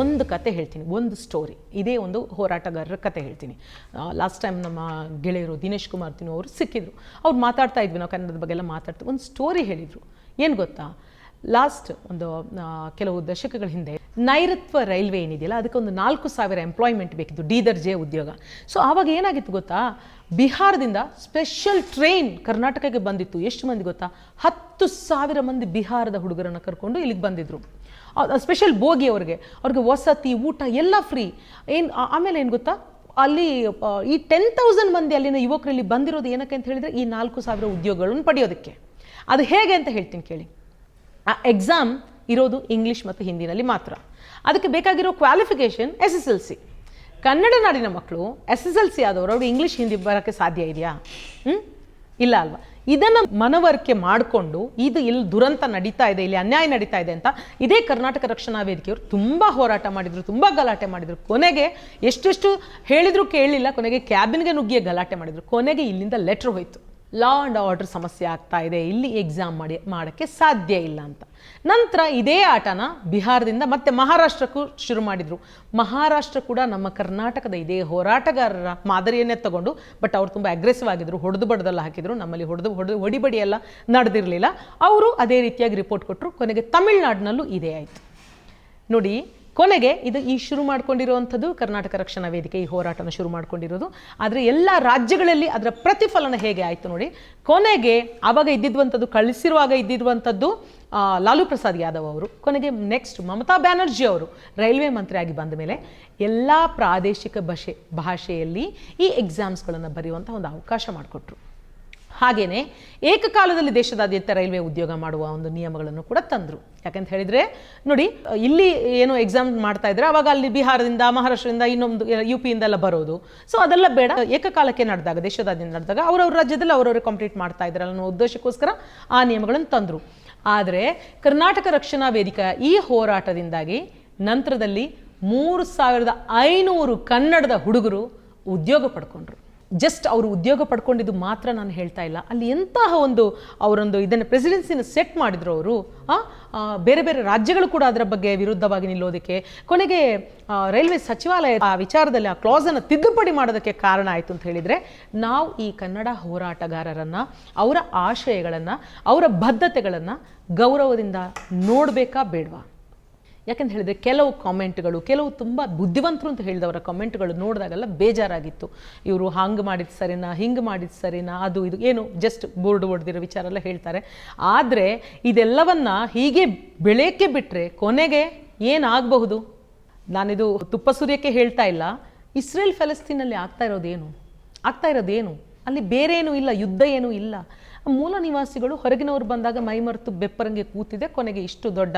ಒಂದು ಕತೆ ಹೇಳ್ತೀನಿ, ಒಂದು ಸ್ಟೋರಿ ಇದೇ ಒಂದು ಹೋರಾಟಗಾರರ ಕತೆ ಹೇಳ್ತೀನಿ. ಲಾಸ್ಟ್ ಟೈಮ್ ನಮ್ಮ ಗೆಳೆಯರು ದಿನೇಶ್ ಕುಮಾರ್ ತಿನ್ನು ಅವರು ಸಿಕ್ಕಿದ್ರು. ಅವ್ರು ಮಾತಾಡ್ತಾ ಇದ್ವಿ, ನಾವು ಕನ್ನಡದ ಬಗ್ಗೆ ಎಲ್ಲ ಮಾತಾಡ್ತೀವಿ ಒಂದು ಸ್ಟೋರಿ ಹೇಳಿದರು. ಏನು ಗೊತ್ತಾ? ಲಾಸ್ಟ್ ಒಂದು ಕೆಲವು ದಶಕಗಳ ಹಿಂದೆ ನೈಋತ್ವ ರೈಲ್ವೆ ಏನಿದೆಯಲ್ಲ, ಅದಕ್ಕೆ ಒಂದು ನಾಲ್ಕು ಸಾವಿರ ಎಂಪ್ಲಾಯ್ಮೆಂಟ್ ಬೇಕಿತ್ತು ಡಿ ದರ್ಜೆ ಉದ್ಯೋಗ. ಸೊ ಆವಾಗ ಏನಾಗಿತ್ತು ಗೊತ್ತಾ? ಬಿಹಾರದಿಂದ ಸ್ಪೆಷಲ್ ಟ್ರೈನ್ ಕರ್ನಾಟಕಕ್ಕೆ ಬಂದಿತ್ತು. ಎಷ್ಟು ಮಂದಿ ಗೊತ್ತಾ? ಹತ್ತು ಸಾವಿರ ಮಂದಿ ಬಿಹಾರದ ಹುಡುಗರನ್ನು ಕರ್ಕೊಂಡು ಇಲ್ಲಿಗೆ ಬಂದಿದ್ರು. ಸ್ಪೆಷಲ್ ಬೋಗಿ ಅವ್ರಿಗೆ. ಅವ್ರಿಗೆ ವಸತಿ, ಊಟ ಎಲ್ಲ ಫ್ರೀ ಏನು ಆಮೇಲೆ ಏನು ಗೊತ್ತಾ? ಅಲ್ಲಿ ಈ ಟೆನ್ ತೌಸಂಡ್ ಮಂದಿ ಅಲ್ಲಿನ ಯುವಕರಲ್ಲಿ ಬಂದಿರೋದು ಏನಕ್ಕೆ ಅಂತ ಹೇಳಿದರೆ ಈ ನಾಲ್ಕು ಸಾವಿರ ಉದ್ಯೋಗಗಳನ್ನು ಪಡೆಯೋದಕ್ಕೆ. ಅದು ಹೇಗೆ ಅಂತ ಹೇಳ್ತೀನಿ ಕೇಳಿ. ಆ ಎಕ್ಸಾಮ್ ಇರೋದು ಇಂಗ್ಲೀಷ್ ಮತ್ತು ಹಿಂದಿನಲ್ಲಿ ಮಾತ್ರ. ಅದಕ್ಕೆ ಬೇಕಾಗಿರೋ qualification S S L C Kannada ನಾಡಿನ ಮಕ್ಕಳು ಎಸ್ ಎಸ್ ಎಲ್ ಸಿ ಆದವರು, ಅವರು ಇಂಗ್ಲೀಷ್ ಹಿಂದಿ ಬರೋಕ್ಕೆ ಸಾಧ್ಯ ಇದೆಯಾ? ಹ್ಞೂ ಇಲ್ಲ ಅಲ್ವಾ? ಇದನ್ನು ಮನವರಿಕೆ ಮಾಡಿಕೊಂಡು ಇದು ಇಲ್ಲಿ ದುರಂತ ನಡೀತಾ ಇದೆ, ಇಲ್ಲಿ ಅನ್ಯಾಯ ನಡೀತಾ ಇದೆ ಅಂತ ಇದೇ ಕರ್ನಾಟಕ ರಕ್ಷಣಾ ವೇದಿಕೆಯವರು ತುಂಬ ಹೋರಾಟ ಮಾಡಿದರು, ತುಂಬ ಗಲಾಟೆ ಮಾಡಿದರು. ಕೊನೆಗೆ ಎಷ್ಟೆಷ್ಟು ಹೇಳಿದ್ರು ಕೇಳಲಿಲ್ಲ ಕೊನೆಗೆ ಕ್ಯಾಬಿನ್ಗೆ ನುಗ್ಗಿಯ ಗಲಾಟೆ ಮಾಡಿದರು. ಕೊನೆಗೆ ಇಲ್ಲಿಂದ ಲೆಟ್ರ್ ಹೋಯಿತು. ಲಾ ಆ್ಯಂಡ್ ಆರ್ಡರ್ ಸಮಸ್ಯೆ ಆಗ್ತಾ ಇದೆ. ಇಲ್ಲಿ ಎಕ್ಸಾಮ್ ಮಾಡಿ, ಮಾಡೋಕ್ಕೆ ಸಾಧ್ಯ ಇಲ್ಲ ಅಂತ. ನಂತರ ಇದೇ ಆಟನ ಬಿಹಾರದಿಂದ ಮತ್ತೆ ಮಹಾರಾಷ್ಟ್ರಕ್ಕೂ ಶುರು ಮಾಡಿದರು. ಮಹಾರಾಷ್ಟ್ರ ಕೂಡ ನಮ್ಮ ಕರ್ನಾಟಕದ ಇದೇ ಹೋರಾಟಗಾರರ ಮಾದರಿಯನ್ನೇ ತಗೊಂಡು ಬಟ್ ಅವ್ರು ತುಂಬ ಅಗ್ರೆಸಿವ್ ಆಗಿದ್ರು. ಹೊಡೆದು ಬಡದೆಲ್ಲ ಹಾಕಿದ್ರು. ನಮ್ಮಲ್ಲಿ ಹೊಡೆದು ಹೊಡೆದು, ಹೊಡಿಬಡಿ ಎಲ್ಲ ನಡೆದಿರಲಿಲ್ಲ. ಅವರು ಅದೇ ರೀತಿಯಾಗಿ ರಿಪೋರ್ಟ್ ಕೊಟ್ಟರು ಕೊನೆಗೆ ತಮಿಳ್ನಾಡಿನಲ್ಲೂ ಇದೇ ಆಯಿತು. ನೋಡಿ ಕೊನೆಗೆ ಇದು ಈ ಶುರು ಮಾಡ್ಕೊಂಡಿರುವಂಥದ್ದು ಕರ್ನಾಟಕ ರಕ್ಷಣಾ ವೇದಿಕೆ ಈ ಹೋರಾಟನ ಶುರು ಮಾಡ್ಕೊಂಡಿರೋದು. ಆದರೆ ಎಲ್ಲ ರಾಜ್ಯಗಳಲ್ಲಿ ಅದರ ಪ್ರತಿಫಲನ ಹೇಗೆ ಆಯಿತು ನೋಡಿ. ಕೊನೆಗೆ ಆವಾಗ ಇದ್ದಿದ್ವಂಥದ್ದು, ಕಳಿಸಿರುವಾಗ ಇದ್ದಿರುವಂಥದ್ದು ಲಾಲು ಪ್ರಸಾದ್ ಯಾದವ್ ಅವರು. ಕೊನೆಗೆ ನೆಕ್ಸ್ಟ್ ಮಮತಾ ಬ್ಯಾನರ್ಜಿ ಅವರು, ರೈಲ್ವೆ ಮಂತ್ರಿಯಾಗಿ ಬಂದ ಮೇಲೆ ಎಲ್ಲ ಪ್ರಾದೇಶಿಕ ಭಾಷೆ ಭಾಷೆಯಲ್ಲಿ ಈ ಎಕ್ಸಾಮ್ಸ್ಗಳನ್ನು ಬರೆಯುವಂಥ ಒಂದು ಅವಕಾಶ ಮಾಡಿಕೊಟ್ರು. ಹಾಗೆಯೇ ಏಕಕಾಲದಲ್ಲಿ ದೇಶದಾದ್ಯಂತ ರೈಲ್ವೆ ಉದ್ಯೋಗ ಮಾಡುವ ಒಂದು ನಿಯಮಗಳನ್ನು ಕೂಡ ತಂದರು. ಯಾಕಂತ ಹೇಳಿದರೆ, ನೋಡಿ, ಇಲ್ಲಿ ಏನು ಎಕ್ಸಾಮ್ ಮಾಡ್ತಾ ಇದ್ರೆ ಅವಾಗ ಅಲ್ಲಿ ಬಿಹಾರದಿಂದ, ಮಹಾರಾಷ್ಟ್ರದಿಂದ ಇನ್ನೊಂದು ಯು ಪಿಯಿಂದ ಎಲ್ಲ ಬರೋದು. ಸೊ ಅದೆಲ್ಲ ಬೇಡ. ಏಕಕಾಲಕ್ಕೆ ನಡೆದಾಗ, ದೇಶದಾದ್ಯಂತ ನಡೆದಾಗ ಅವರವ್ರ ರಾಜ್ಯದಲ್ಲಿ ಅವರವರು ಕಂಪ್ಲೀಟ್ ಮಾಡ್ತಾ ಇದ್ರಲ್ಲ ಅನ್ನೋ ಉದ್ದೇಶಕ್ಕೋಸ್ಕರ ಆ ನಿಯಮಗಳನ್ನು ತಂದರು. ಆದರೆ, ಕರ್ನಾಟಕ ರಕ್ಷಣಾ ವೇದಿಕೆ ಈ ಹೋರಾಟದಿಂದಾಗಿ ನಂತರದಲ್ಲಿ ಮೂರು ಸಾವಿರದ ಐನೂರು ಕನ್ನಡದ ಹುಡುಗರು ಉದ್ಯೋಗ ಪಡ್ಕೊಂಡ್ರು. ಜಸ್ಟ್ ಅವರು ಉದ್ಯೋಗ ಪಡ್ಕೊಂಡಿದ್ದು ಮಾತ್ರ ನಾನು ಹೇಳ್ತಾ ಇಲ್ಲ. ಅಲ್ಲಿ ಎಂತಹ ಒಂದು ಅವರೊಂದು ಇದನ್ನು ಪ್ರೆಸಿಡೆನ್ಸಿನ ಸೆಟ್ ಮಾಡಿದ್ರು ಅವರು ಬೇರೆ ಬೇರೆ ರಾಜ್ಯಗಳು ಕೂಡ ಅದರ ಬಗ್ಗೆ ವಿರುದ್ಧವಾಗಿ ನಿಲ್ಲೋದಕ್ಕೆ. ಕೊನೆಗೆ ರೈಲ್ವೆ ಸಚಿವಾಲಯ ಆ ವಿಚಾರದಲ್ಲಿ ಆ ಕ್ಲಾಸನ್ನು ತಿದ್ದುಪಡಿ ಮಾಡೋದಕ್ಕೆ ಕಾರಣ ಆಯಿತು ಅಂತ ಹೇಳಿದರೆ, ನಾವು ಈ ಕನ್ನಡ ಹೋರಾಟಗಾರರನ್ನು, ಅವರ ಆಶಯಗಳನ್ನು, ಅವರ ಬದ್ಧತೆಗಳನ್ನು ಗೌರವದಿಂದ ನೋಡಬೇಕಾ ಬೇಡವಾ? ಯಾಕಂತ ಹೇಳಿದ್ರೆ ಕೆಲವು ಕಾಮೆಂಟ್ಗಳು, ಕೆಲವು ತುಂಬ ಬುದ್ಧಿವಂತರು ಅಂತ ಹೇಳಿದವರ ಕಾಮೆಂಟ್ಗಳು ನೋಡಿದಾಗೆಲ್ಲ ಬೇಜಾರಾಗಿತ್ತು. ಇವರು ಹಂಗೆ ಮಾಡಿದ ಸರಿನಾ, ಹಿಂಗೆ ಮಾಡಿದ ಸರಿನಾ, ಅದು ಇದು, ಏನು ಜಸ್ಟ್ ಬೋರ್ಡ್ ಹೊಡೆದಿರೋ ವಿಚಾರ ಎಲ್ಲ ಹೇಳ್ತಾರೆ. ಆದರೆ ಇದೆಲ್ಲವನ್ನು ಹೀಗೆ ಬೆಳೆಯಕ್ಕೆ ಬಿಟ್ಟರೆ ಕೊನೆಗೆ ಏನಾಗಬಹುದು ನಾನಿದು ತುಪ್ಪ ಸುರಿಯಕ್ಕೆ ಹೇಳ್ತಾ ಇಲ್ಲ. ಇಸ್ರೇಲ್ ಫೆಲಸ್ತೀನಲ್ಲಿ ಆಗ್ತಾ ಇರೋದೇನು? ಆಗ್ತಾ ಇರೋದೇನು? ಅಲ್ಲಿ ಬೇರೆ ಏನೂ ಇಲ್ಲ, ಯುದ್ಧ ಏನೂ ಇಲ್ಲ. ಮೂಲ ನಿವಾಸಿಗಳು ಹೊರಗಿನವರು ಬಂದಾಗ ಮೈಮರೆತು ಬೆಪ್ಪರಂಗೆ ಕೂತಿದೆ. ಕೊನೆಗೆ ಇಷ್ಟು ದೊಡ್ಡ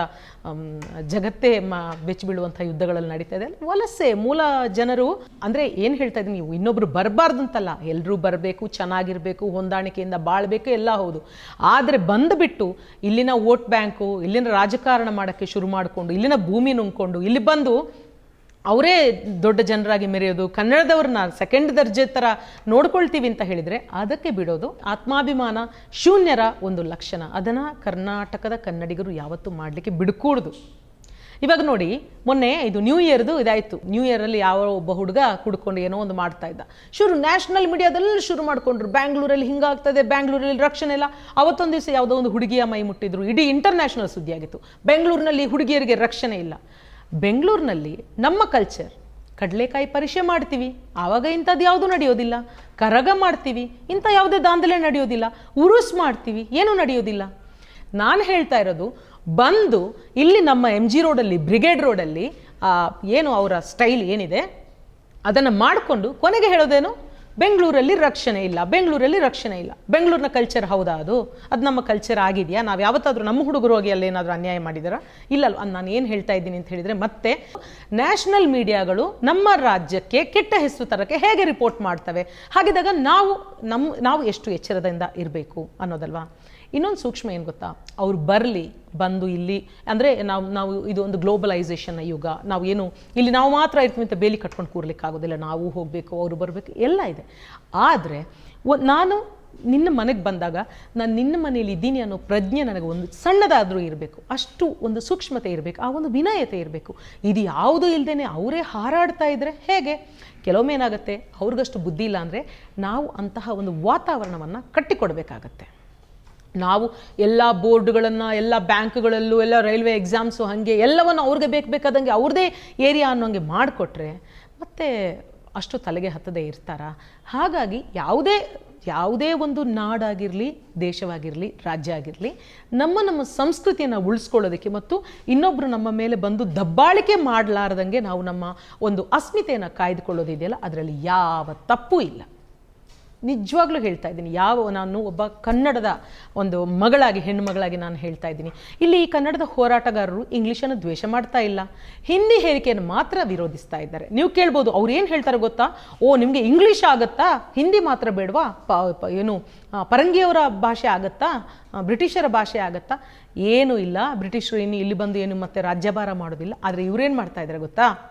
ಜಗತ್ತೇ ಮ ಬೆಚ್ಚಿ ಬೀಳುವಂಥ ಯುದ್ಧಗಳಲ್ಲಿ ನಡೀತಾ ಇದೆ. ವಲಸೆ, ಮೂಲ ಜನರು, ಅಂದರೆ ಏನು ಹೇಳ್ತಾ ಇದ್ದೀನಿ, ನೀವು ಇನ್ನೊಬ್ರು ಬರಬಾರ್ದು ಅಂತಲ್ಲ ಎಲ್ಲರೂ ಬರಬೇಕು, ಚೆನ್ನಾಗಿರಬೇಕು, ಹೊಂದಾಣಿಕೆಯಿಂದ ಬಾಳಬೇಕು, ಎಲ್ಲ ಹೌದು. ಆದರೆ ಬಂದುಬಿಟ್ಟು ಇಲ್ಲಿನ ವೋಟ್ ಬ್ಯಾಂಕು, ಇಲ್ಲಿನ ರಾಜಕಾರಣ ಮಾಡೋಕ್ಕೆ ಶುರು ಮಾಡಿಕೊಂಡು, ಇಲ್ಲಿನ ಭೂಮಿ ನುಂಗ್ಕೊಂಡು, ಇಲ್ಲಿ ಬಂದು ಅವರೇ ದೊಡ್ಡ ಜನರಾಗಿ ಮೆರೆಯೋದು, ಕನ್ನಡದವ್ರನ್ನ ಸೆಕೆಂಡ್ ದರ್ಜೆ ಥರ ನೋಡ್ಕೊಳ್ತೀವಿ ಅಂತ ಹೇಳಿದರೆ ಅದಕ್ಕೆ ಬಿಡೋದು ಆತ್ಮಾಭಿಮಾನ ಶೂನ್ಯರ ಒಂದು ಲಕ್ಷಣ. ಅದನ್ನು ಕರ್ನಾಟಕದ ಕನ್ನಡಿಗರು ಯಾವತ್ತೂ ಮಾಡಲಿಕ್ಕೆ ಬಿಡ್ಕೂಡ್ದು. ಇವಾಗ ನೋಡಿ, ಮೊನ್ನೆ ಇದು ನ್ಯೂ ಇಯರ್ದು ಇದಾಯಿತು. ನ್ಯೂ ಇಯರಲ್ಲಿ ಯಾವ ಒಬ್ಬ ಹುಡುಗ ಕುಡ್ಕೊಂಡು ಏನೋ ಒಂದು ಮಾಡ್ತಾ ಇದ್ದ. ಶುರು ನ್ಯಾಷನಲ್ ಮೀಡಿಯಾದಲ್ಲಿ ಶುರು ಮಾಡ್ಕೊಂಡ್ರು. ಬ್ಯಾಂಗ್ಳೂರಲ್ಲಿ ಹಿಂಗಾಗ್ತದೆ, ಬ್ಯಾಂಗ್ಳೂರಲ್ಲಿ ರಕ್ಷಣೆ ಇಲ್ಲ. ಅವತ್ತೊಂದು ದಿವಸ ಯಾವುದೋ ಒಂದು ಹುಡುಗಿಯ ಮೈ ಮುಟ್ಟಿದ್ರು. ಇಡೀ ಇಂಟರ್ನ್ಯಾಷನಲ್ ಸುದ್ದಿಯಾಗಿತ್ತು. ಬೆಂಗಳೂರಿನಲ್ಲಿ ಹುಡುಗಿಯರಿಗೆ ರಕ್ಷಣೆ ಇಲ್ಲ. ಬೆಂಗಳೂರಿನಲ್ಲಿ ನಮ್ಮ ಕಲ್ಚರ್ ಕಡಲೆಕಾಯಿ ಪರಿಷೆ ಮಾಡ್ತೀವಿ. ಆವಾಗ ಇಂಥದ್ದು ಯಾವುದು ನಡೆಯೋದಿಲ್ಲ. ಕರಗ ಮಾಡ್ತೀವಿ. ಇಂಥ ಯಾವುದೇ ದಾಂಧಲೆ ನಡೆಯೋದಿಲ್ಲ. ಉರುಸ್ ಮಾಡ್ತೀವಿ. ಏನೂ ನಡೆಯೋದಿಲ್ಲ. ನಾನು ಹೇಳ್ತಾ ಇರೋದು, ಬಂದು ಇಲ್ಲಿ ನಮ್ಮ ಎಂ ಜಿ ರೋಡಲ್ಲಿ, ಬ್ರಿಗೇಡ್ ರೋಡಲ್ಲಿ ಏನು ಅವರ ಸ್ಟೈಲ್ ಏನಿದೆ, ಅದನ್ನು ಮಾಡಿಕೊಂಡು ಕೊನೆಗೆ ಹೇಳೋದೇನು? ಬೆಂಗಳೂರಲ್ಲಿ ರಕ್ಷಣೆ ಇಲ್ಲ, ಬೆಂಗಳೂರಲ್ಲಿ ರಕ್ಷಣೆ ಇಲ್ಲ. ಬೆಂಗಳೂರಿನ ಕಲ್ಚರ್ ಹೌದಾ ಅದು? ಅದು ನಮ್ಮ ಕಲ್ಚರ್ ಆಗಿದೆಯಾ? ನಾವು ಯಾವತ್ತಾದರೂ ನಮ್ಮ ಹುಡುಗರು ಹೋಗಿ ಅಲ್ಲಿ ಏನಾದರೂ ಅನ್ಯಾಯ ಮಾಡಿದಾರಾ? ಇಲ್ಲಲ್ಲ ಅದು ನಾನು ಏನು ಹೇಳ್ತಾ ಇದ್ದೀನಿ ಅಂತ ಹೇಳಿದರೆ ಮತ್ತೆ ನ್ಯಾಷನಲ್ ಮೀಡಿಯಾಗಳು ನಮ್ಮ ರಾಜ್ಯಕ್ಕೆ ಕೆಟ್ಟ ಹೆಸರು ತರಕ್ಕೆ ಹೇಗೆ ರಿಪೋರ್ಟ್ ಮಾಡ್ತವೆ? ಹಾಗಿದ್ದಾಗ ನಾವು ನಮ್ಮ ನಾವು ಎಷ್ಟು ಎಚ್ಚರದಿಂದ ಇರಬೇಕು ಅನ್ನೋದಲ್ವಾ? ಇನ್ನೊಂದು ಸೂಕ್ಷ್ಮ ಏನು ಗೊತ್ತಾ? ಅವ್ರು ಬರಲಿ, ಬಂದು ಇಲ್ಲಿ, ಅಂದರೆ ನಾವು ನಾವು ಇದು ಒಂದು ಗ್ಲೋಬಲೈಸೇಷನ್ನ ಯುಗ. ನಾವು ಏನು, ಇಲ್ಲಿ ನಾವು ಮಾತ್ರ ಇರ್ತೀವಿ ಅಂತ ಬೇಲಿ ಕಟ್ಕೊಂಡು ಕೂರ್ಲಿಕ್ಕೆ ಆಗೋದಿಲ್ಲ ನಾವು ಹೋಗಬೇಕು, ಅವರು ಬರಬೇಕು, ಎಲ್ಲ ಇದೆ. ಆದರೆ ನಾನು ನಿನ್ನ ಮನೆಗೆ ಬಂದಾಗ, ನಾನು ನಿನ್ನ ಮನೆಯಲ್ಲಿ ಇದ್ದೀನಿ ಅನ್ನೋ ಪ್ರಜ್ಞೆ ನನಗೆ ಒಂದು ಸಣ್ಣದಾದರೂ ಇರಬೇಕು. ಅಷ್ಟು ಒಂದು ಸೂಕ್ಷ್ಮತೆ ಇರಬೇಕು, ಆ ಒಂದು ವಿನಯತೆ ಇರಬೇಕು. ಇದು ಯಾವುದೂ ಇಲ್ಲದೇ ಅವರೇ ಹಾರಾಡ್ತಾ ಇದ್ದರೆ ಹೇಗೆ? ಕೆಲವೊಮ್ಮೆ ಏನಾಗುತ್ತೆ, ಅವ್ರಿಗಷ್ಟು ಬುದ್ಧಿ ಇಲ್ಲ ಅಂದರೆ ನಾವು ಅಂತಹ ಒಂದು ವಾತಾವರಣವನ್ನು ಕಟ್ಟಿಕೊಡ್ಬೇಕಾಗತ್ತೆ. ನಾವು ಎಲ್ಲ ಬೋರ್ಡ್ಗಳನ್ನು, ಎಲ್ಲ ಬ್ಯಾಂಕ್ಗಳಲ್ಲೂ, ಎಲ್ಲ ರೈಲ್ವೆ ಎಕ್ಸಾಮ್ಸು ಹಾಗೆ ಎಲ್ಲವನ್ನು ಅವ್ರಿಗೆ ಬೇಕು ಬೇಕಾದಂಗೆ ಅವ್ರದೇ ಏರಿಯಾ ಅನ್ನೋಂಗೆ ಮಾಡಿಕೊಟ್ರೆ ಮತ್ತೆ ಅಷ್ಟು ತಲೆಗೆ ಹತ್ತದೇ ಇರ್ತಾರ? ಹಾಗಾಗಿ ಯಾವುದೇ ಯಾವುದೇ ಒಂದು ನಾಡಾಗಿರಲಿ, ದೇಶವಾಗಿರಲಿ ರಾಜ್ಯ ಆಗಿರಲಿ ನಮ್ಮ ನಮ್ಮ ಸಂಸ್ಕೃತಿಯನ್ನು ಉಳಿಸ್ಕೊಳ್ಳೋದಕ್ಕೆ ಮತ್ತು ಇನ್ನೊಬ್ಬರು ನಮ್ಮ ಮೇಲೆ ಬಂದು ದಬ್ಬಾಳಿಕೆ ಮಾಡಲಾರ್ದಂಗೆ ನಾವು ನಮ್ಮ ಒಂದು ಅಸ್ಮಿತೆಯನ್ನು ಕಾಯ್ದುಕೊಳ್ಳೋದಿದೆಯಲ್ಲ, ಅದರಲ್ಲಿ ಯಾವ ತಪ್ಪು ಇಲ್ಲ. ನಿಜವಾಗ್ಲೂ ಹೇಳ್ತಾ ಇದ್ದೀನಿ. ಯಾವ ನಾನು ಒಬ್ಬ ಕನ್ನಡದ ಒಂದು ಮಗಳಾಗಿ, ಹೆಣ್ಣು ಮಗಳಾಗಿ ನಾನು ಹೇಳ್ತಾ ಇದ್ದೀನಿ. ಇಲ್ಲಿ ಈ ಕನ್ನಡದ ಹೋರಾಟಗಾರರು ಇಂಗ್ಲೀಷನ್ನು ದ್ವೇಷ ಮಾಡ್ತಾ ಇಲ್ಲ. ಹಿಂದಿ ಹೇರಿಕೆಯನ್ನು ಮಾತ್ರ ವಿರೋಧಿಸ್ತಾ ಇದ್ದಾರೆ. ನೀವು ಕೇಳ್ಬೋದು, ಅವ್ರು ಏನು ಹೇಳ್ತಾರೆ ಗೊತ್ತಾ? ಓ, ನಿಮಗೆ ಇಂಗ್ಲೀಷ್ ಆಗುತ್ತಾ? ಹಿಂದಿ ಮಾತ್ರ ಬೇಡವಾ? ಪ ಏನು ಪರಂಗಿಯವರ ಭಾಷೆ ಆಗುತ್ತಾ? ಬ್ರಿಟಿಷರ ಭಾಷೆ ಆಗುತ್ತಾ? ಏನೂ ಇಲ್ಲ. ಬ್ರಿಟಿಷರು ಇನ್ನು ಇಲ್ಲಿ ಬಂದು ಏನು ಮತ್ತೆ ರಾಜ್ಯಭಾರ ಮಾಡೋದಿಲ್ಲ. ಆದರೆ ಇವರೇನು ಮಾಡ್ತಾ ಇದ್ದಾರೆ ಗೊತ್ತಾ?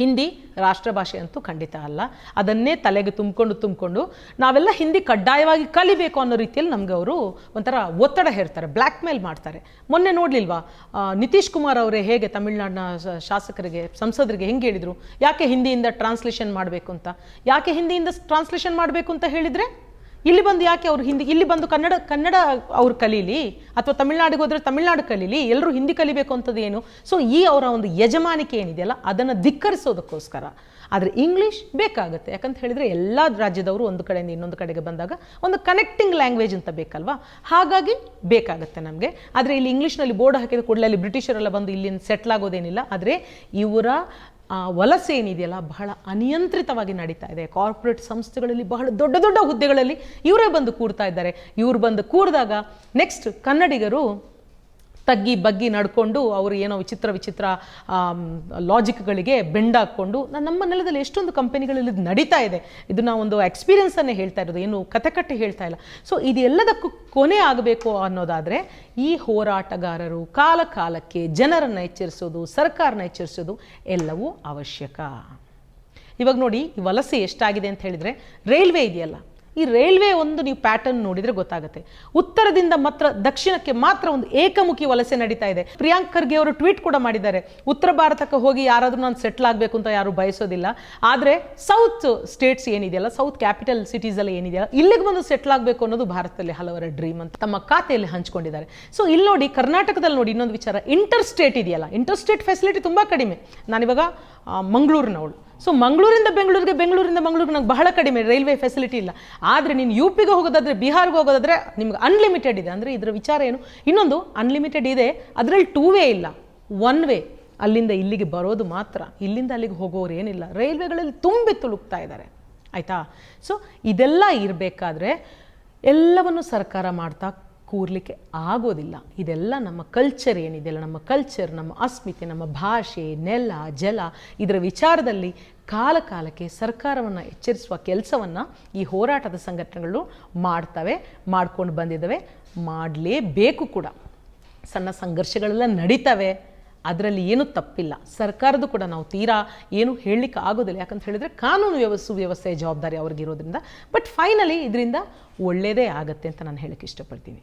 ಹಿಂದಿ ರಾಷ್ಟ್ರಭಾಷೆ ಅಂತೂ ಖಂಡಿತ ಅಲ್ಲ. ಅದನ್ನೇ ತಲೆಗೆ ತುಂಬಿಕೊಂಡು ತುಂಬಿಕೊಂಡು ನಾವೆಲ್ಲ ಹಿಂದಿ ಕಡ್ಡಾಯವಾಗಿ ಕಲಿಬೇಕು ಅನ್ನೋ ರೀತಿಯಲ್ಲಿ ನಮಗೆ ಅವರು ಒಂಥರ ಒತ್ತಡ ಹೇರ್ತಾರೆ ಬ್ಲ್ಯಾಕ್ ಮೇಲ್ ಮಾಡ್ತಾರೆ. ಮೊನ್ನೆ ನೋಡಲಿಲ್ವಾ? ನಿತೀಶ್ ಕುಮಾರ್ ಅವರೇ ಹೇಗೆ ತಮಿಳುನಾಡಿನ ಶಾಸಕರಿಗೆ, ಸಂಸದರಿಗೆ ಹೆಂಗೆ ಹೇಳಿದರು? ಯಾಕೆ ಹಿಂದಿಯಿಂದ ಟ್ರಾನ್ಸ್ಲೇಷನ್ ಮಾಡಬೇಕು ಅಂತ? ಯಾಕೆ ಹಿಂದಿಯಿಂದ ಟ್ರಾನ್ಸ್ಲೇಷನ್ ಮಾಡಬೇಕು ಅಂತ ಹೇಳಿದರೆ? ಇಲ್ಲಿ ಬಂದು ಯಾಕೆ ಅವ್ರು ಹಿಂದಿ, ಇಲ್ಲಿ ಬಂದು ಕನ್ನಡ ಕನ್ನಡ ಅವ್ರು ಕಲೀಲಿ ಅಥವಾ ತಮಿಳ್ನಾಡಿಗೆ ಹೋದ್ರೆ ತಮಿಳ್ನಾಡು ಕಲೀಲಿ ಎಲ್ಲರೂ ಹಿಂದಿ ಕಲಿಬೇಕು ಅಂತದ್ದು ಏನು? ಸೊ ಈ ಅವರ ಒಂದು ಯಜಮಾನಿಕೆ ಏನಿದೆಯಲ್ಲ, ಅದನ್ನು ಧಿಕ್ಕರಿಸೋದಕ್ಕೋಸ್ಕರ. ಆದರೆ ಇಂಗ್ಲೀಷ್ ಬೇಕಾಗುತ್ತೆ. ಯಾಕಂತ ಹೇಳಿದರೆ ಎಲ್ಲ ರಾಜ್ಯದವರು ಒಂದು ಕಡೆಯಿಂದ ಇನ್ನೊಂದು ಕಡೆಗೆ ಬಂದಾಗ ಒಂದು ಕನೆಕ್ಟಿಂಗ್ ಲ್ಯಾಂಗ್ವೇಜ್ ಅಂತ ಬೇಕಲ್ವಾ? ಹಾಗಾಗಿ ಬೇಕಾಗುತ್ತೆ ನಮಗೆ. ಆದರೆ ಇಲ್ಲಿ ಇಂಗ್ಲೀಷ್ನಲ್ಲಿ ಬೋರ್ಡ್ ಹಾಕಿದ ಕೂಡಲೇ ಅಲ್ಲಿ ಬ್ರಿಟಿಷರೆಲ್ಲ ಬಂದು ಇಲ್ಲಿಂದ ಸೆಟ್ಲ್ ಆಗೋದೇನಿಲ್ಲ. ಆದರೆ ಇವರ ಏನಿದೆಯಲ್ಲ, ಬಹಳ ಅನಿಯಂತ್ರಿತವಾಗಿ ನಡೀತಾ ಇದೆ. ಕಾರ್ಪೊರೇಟ್ ಸಂಸ್ಥೆಗಳಲ್ಲಿ ಬಹಳ ದೊಡ್ಡ ದೊಡ್ಡ ಹುದ್ದೆಗಳಲ್ಲಿ ಇವರೇ ಬಂದು ಕೂರ್ತಾ ಇದ್ದಾರೆ. ಇವರು ಬಂದು ಕೂರಿದಾಗ ನೆಕ್ಸ್ಟ್ ಕನ್ನಡಿಗರು ತಗ್ಗಿ ಬಗ್ಗಿ ನಡ್ಕೊಂಡು ಅವರು ಏನೋ ವಿಚಿತ್ರ ವಿಚಿತ್ರ ಲಾಜಿಕ್ಗಳಿಗೆ ಬೆಂಡಾಕೊಂಡು ಹಾಕ್ಕೊಂಡು ನಮ್ಮ ನೆಲದಲ್ಲಿ ಎಷ್ಟೊಂದು ಕಂಪನಿಗಳಲ್ಲಿ ಇದು ನಡೀತಾ ಇದೆ. ಇದು ಒಂದು ಒಂದು ಎಕ್ಸ್ಪೀರಿಯನ್ಸನ್ನೇ ಹೇಳ್ತಾ ಇರೋದು, ಏನು ಕತೆ ಕಟ್ಟಿ ಹೇಳ್ತಾ ಇಲ್ಲ. ಸೊ ಇದೆಲ್ಲದಕ್ಕೂ ಕೊನೆ ಆಗಬೇಕು ಅನ್ನೋದಾದರೆ, ಈ ಹೋರಾಟಗಾರರು ಕಾಲ ಕಾಲಕ್ಕೆ ಜನರನ್ನು ಎಚ್ಚರಿಸೋದು, ಸರ್ಕಾರನ ಎಚ್ಚರಿಸೋದು ಎಲ್ಲವೂ ಅವಶ್ಯಕ. ಇವಾಗ ನೋಡಿ, ಈ ವಲಸೆ ಎಷ್ಟಾಗಿದೆ ಅಂತ ಹೇಳಿದರೆ, ರೈಲ್ವೆ ಇದೆಯಲ್ಲ. ಈ ರೈಲ್ವೆ ಒಂದು ನೀವು ಪ್ಯಾಟರ್ನ್ ನೋಡಿದರೆ ಗೊತ್ತಾಗುತ್ತೆ. ಉತ್ತರದಿಂದ ಮಾತ್ರ ದಕ್ಷಿಣಕ್ಕೆ ಮಾತ್ರ ಒಂದು ಏಕಮುಖಿ ವಲಸೆ ನಡೀತಾ ಇದೆ. ಪ್ರಿಯಾಂಕ್ ಖರ್ಗೆ ಅವರು ಟ್ವೀಟ್ ಕೂಡ ಮಾಡಿದ್ದಾರೆ. ಉತ್ತರ ಭಾರತಕ್ಕೆ ಹೋಗಿ ಯಾರಾದರೂ ನಾನು ಸೆಟ್ಲ್ ಆಗಬೇಕು ಅಂತ ಯಾರು ಬಯಸೋದಿಲ್ಲ. ಆದರೆ ಸೌತ್ ಸ್ಟೇಟ್ಸ್ ಏನಿದೆಯಲ್ಲ ಸೌತ್ ಕ್ಯಾಪಿಟಲ್ ಸಿಟೀಸಲ್ಲಿ ಏನಿದೆಯಲ್ಲ, ಇಲ್ಲಿಗೆ ಬಂದು ಸೆಟ್ಲ್ ಆಗಬೇಕು ಅನ್ನೋದು ಭಾರತದಲ್ಲಿ ಹಲವರ ಡ್ರೀಮ್ ಅಂತ ತಮ್ಮ ಖಾತೆಯಲ್ಲಿ ಹಂಚ್ಕೊಂಡಿದ್ದಾರೆ. ಸೊ ಇಲ್ಲಿ ನೋಡಿ, ಕರ್ನಾಟಕದಲ್ಲಿ ನೋಡಿ ಇನ್ನೊಂದು ವಿಚಾರ. ಇಂಟರ್ ಸ್ಟೇಟ್ ಇದೆಯಲ್ಲ ಇಂಟರ್ ಸ್ಟೇಟ್ ಫೆಸಿಲಿಟಿ ತುಂಬ ಕಡಿಮೆ. ನಾನಿವಾಗ ಮಂಗಳೂರಿನವಳು. ಸೊ ಮಂಗಳೂರಿಂದ ಬೆಂಗಳೂರಿಗೆ ಬೆಂಗಳೂರಿಂದ ಮಂಗಳೂರಿಗೆ ನಂಗೆ ಬಹಳ ಕಡಿಮೆ ರೈಲ್ವೆ ಫೆಸಿಲಿಟಿ ಇಲ್ಲ. ಆದರೆ ನೀನು ಯು ಪಿಗೆ ಹೋಗೋದಾದ್ರೆ ಬಿಹಾರ್ಗೆ ಹೋಗೋದಾದ್ರೆ ನಿಮ್ಗೆ ಅನ್ಲಿಮಿಟೆಡ್ ಇದೆ. ಅಂದರೆ ಇದರ ವಿಚಾರ ಏನು? ಇನ್ನೊಂದು ಅನ್ಲಿಮಿಟೆಡ್ ಇದೆ. ಅದರಲ್ಲಿ ಟೂ ವೇ ಇಲ್ಲ. ಒನ್ ವೇ ಅಲ್ಲಿಂದ ಇಲ್ಲಿಗೆ ಬರೋದು ಮಾತ್ರ. ಇಲ್ಲಿಂದ ಅಲ್ಲಿಗೆ ಹೋಗೋರು ಏನಿಲ್ಲ. ರೈಲ್ವೆಗಳಲ್ಲಿ ತುಂಬಿ ತುಳುಕ್ತಾ ಇದ್ದಾರೆ ಆಯಿತಾ? ಸೊ ಇದೆಲ್ಲ ಇರಬೇಕಾದ್ರೆ ಎಲ್ಲವನ್ನು ಸರ್ಕಾರ ಮಾಡ್ತಾ ಕೂರ್ಲಿಕ್ಕೆ ಆಗೋದಿಲ್ಲ. ಇದೆಲ್ಲ ನಮ್ಮ ಕಲ್ಚರ್ ಏನಿದೆಯಲ್ಲ ನಮ್ಮ ಕಲ್ಚರ್ ನಮ್ಮ ಅಸ್ಮಿತೆ, ನಮ್ಮ ಭಾಷೆ, ನೆಲ, ಜಲ, ಇದರ ವಿಚಾರದಲ್ಲಿ ಕಾಲ ಕಾಲಕ್ಕೆ ಸರ್ಕಾರವನ್ನು ಎಚ್ಚರಿಸುವ ಕೆಲಸವನ್ನು ಈ ಹೋರಾಟದ ಸಂಘಟನೆಗಳು ಮಾಡ್ತವೆ, ಮಾಡ್ಕೊಂಡು ಬಂದಿದ್ದಾವೆ ಮಾಡಲೇಬೇಕು ಕೂಡ. ಸಣ್ಣ ಸಂಘರ್ಷಗಳೆಲ್ಲ ನಡೀತವೆ. ಅದರಲ್ಲಿ ಏನೂ ತಪ್ಪಿಲ್ಲ. ಸರ್ಕಾರದ್ದು ಕೂಡ ನಾವು ತೀರಾ ಏನು ಹೇಳಲಿಕ್ಕೆ ಆಗೋದಿಲ್ಲ. ಯಾಕಂತ ಹೇಳಿದ್ರೆ ಕಾನೂನು ವ್ಯವಸ್ಥೆ ಸುವ್ಯವಸ್ಥೆಯ ಜವಾಬ್ದಾರಿ ಅವ್ರಿಗಿರೋದ್ರಿಂದ. ಬಟ್ ಫೈನಲಿ ಇದರಿಂದ ಒಳ್ಳೆಯದೇ ಆಗುತ್ತೆ ಅಂತ ನಾನು ಹೇಳಕ್ಕೆ ಇಷ್ಟಪಡ್ತೀನಿ.